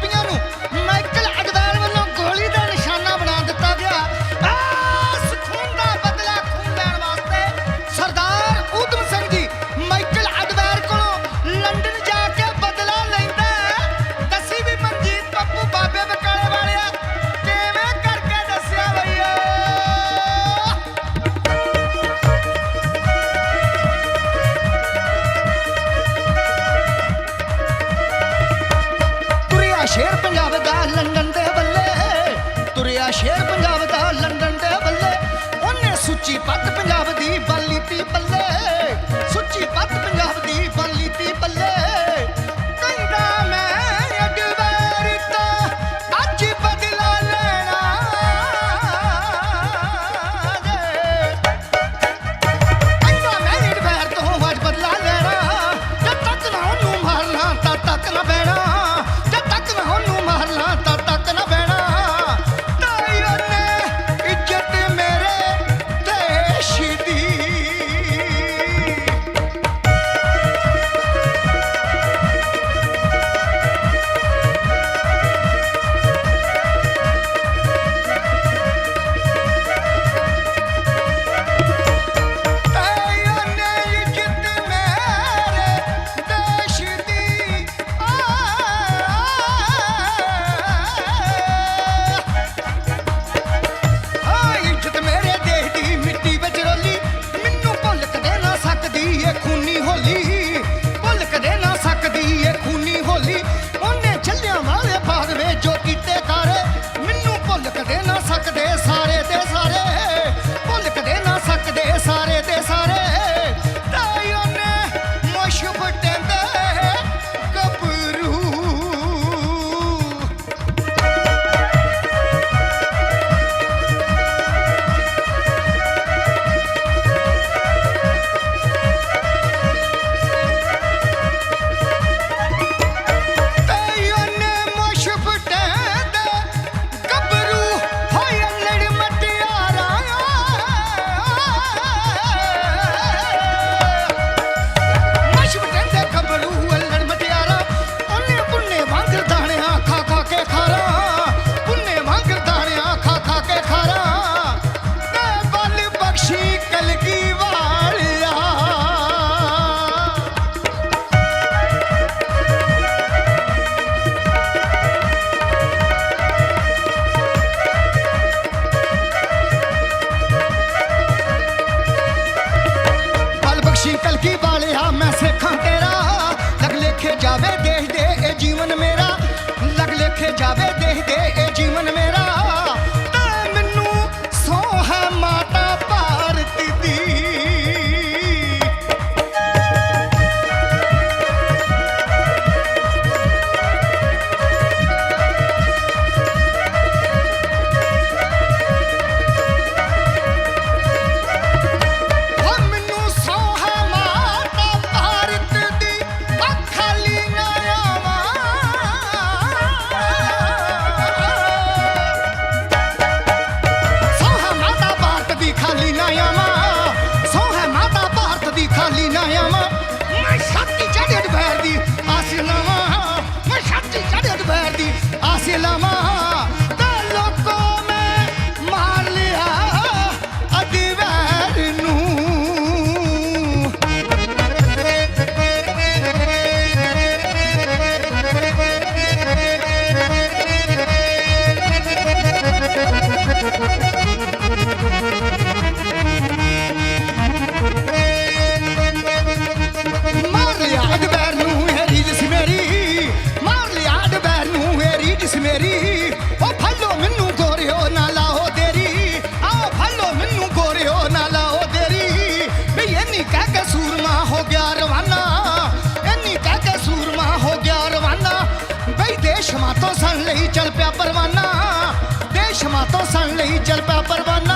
Pinheiro ਸ਼ੇਰ ਪੰਜਾਬ ਦਾ London ਦੇ ਬੱਲੇ ਉਹਨੇ ਸੁੱਚੀ ਪੱਗ ਜਾਵੇ ਦੇਖ ਦੇ ਇਹ ਜੀਵਨ ਮੇਰਾ। ਲਗ ਲੇਖੇ ਜਾਵੇ ਦੇਖ ਦੇ ਇਹ ਜੀਵਨ ਮੇਰਾ। ਮਾਤੋਂ ਸਣ ਲਈ ਜਲਪਾ ਪਰਵਾਨਾ।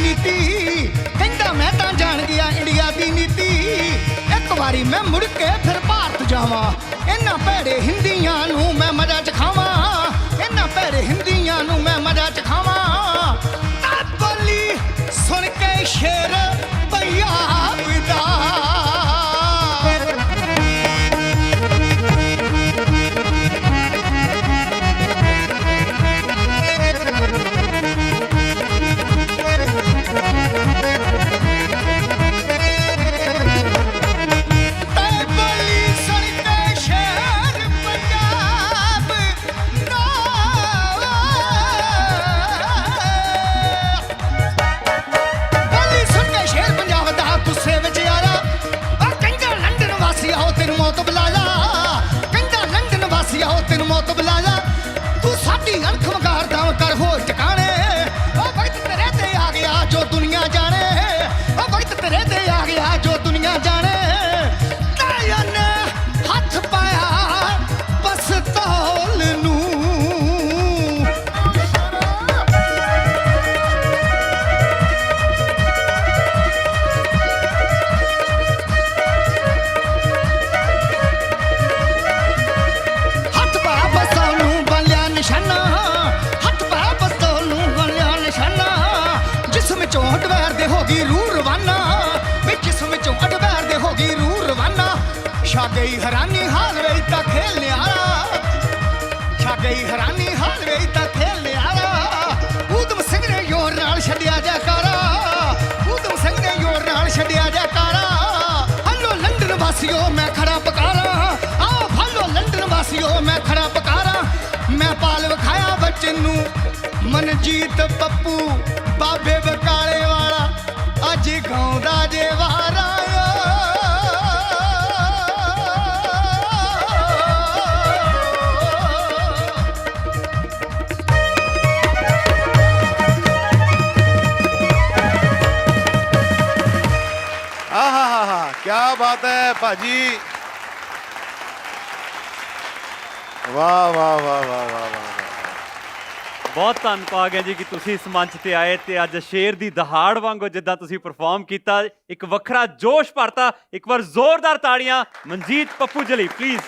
ਨੀਤੀ। ਕਹਿੰਦਾ ਮੈਂ ਤਾਂ ਜਾਣ ਗਿਆ ਇੰਡੀਆ ਦੀ ਨੀਤੀ। ਇੱਕ ਵਾਰੀ ਮੈਂ ਮੁੜ ਕੇ ਫਿਰ ਭਾਰਤ ਜਾਵਾਂ। ਇਹਨਾਂ ਭੈੜੇ ਹਿੰਦੀਆਂ ਨੂੰ ਮੈਂ ਮਜ਼ਾ ਚਖਾਵਾਂ। ਇਹਨਾਂ ਭੈੜੇ ਹਿੰਦੀਆਂ ਨੂੰ ਮੈਂ ਮਜ਼ਾ ਚਖਾਵਾਂ। ਤਾਂ ਬੋਲੀ ਸੁਣ ਕੇ ਸ਼ੇਰ ਛਾ ਗਈ ਹੈਰਾਨੀ ਹਾਲ ਵੇ ਤਾਂ ਖੇਲ ਨਿਆਰਾ। ਛਾ ਗਈ ਹੈਰਾਨੀ ਹਾਲ ਵੇ ਤਾਂ ਖੇਲ ਨਿਆਰਾ। ਊਧਮ ਸਿੰਘ ਨੇ ਯੋਰ ਨਾਲ ਛੱਡਿਆ ਜੈਕਾਰਾ। ਊਧਮ ਸਿੰਘ ਨੇ ਯੋਰ ਨਾਲ ਛੱਡਿਆ ਜੈਕਾਰਾ। ਹਲੋ ਲੰਡਨ ਵਾਸੀਓ, ਮੈਂ ਖੜਾ ਪਕਾਰਾ। ਆਓ ਹਲੋ ਲੰਡਨ ਵਾਸੀਓ, ਮੈਂ ਖੜਾ ਪਕਾਰਾ। ਮੈਂ ਪਾਲ ਵਿਖਾਇਆ ਬੱਚਨ ਨੂੰ, ਮਨਜੀਤ ਪੱਪੂ, ਬਾਬੇ ਬਕਾਲੇ ਵਾਲਾ। ਅੱਜ ਗਾਉਂਦਾ ਜੇ ਵਾਰਾ ਬਾਤ ਹੈ ਭਾਜੀ। ਵਾਹ ਵਾਹ ਵਾਹ ਵਾਹ ਵਾਹ ਵਾਹ ਬਹੁਤ ਧੰਨਵਾਦ ਹੈ ਜੀ ਕਿ ਤੁਸੀਂ ਇਸ ਮੰਚ ਤੇ ਆਏ ਤੇ ਅੱਜ ਸ਼ੇਰ ਦੀ ਦਹਾੜ ਵਾਂਗੂ ਜਿੱਦਾਂ ਤੁਸੀਂ ਪਰਫਾਰਮ ਕੀਤਾ, ਇੱਕ ਵੱਖਰਾ ਜੋਸ਼ ਭਰਤਾ, ਇੱਕ ਵਾਰ ਜ਼ੋਰਦਾਰ ਤਾੜੀਆਂ, ਮਨਜੀਤ ਪੱਪੂ ਜਲੀ ਪਲੀਜ਼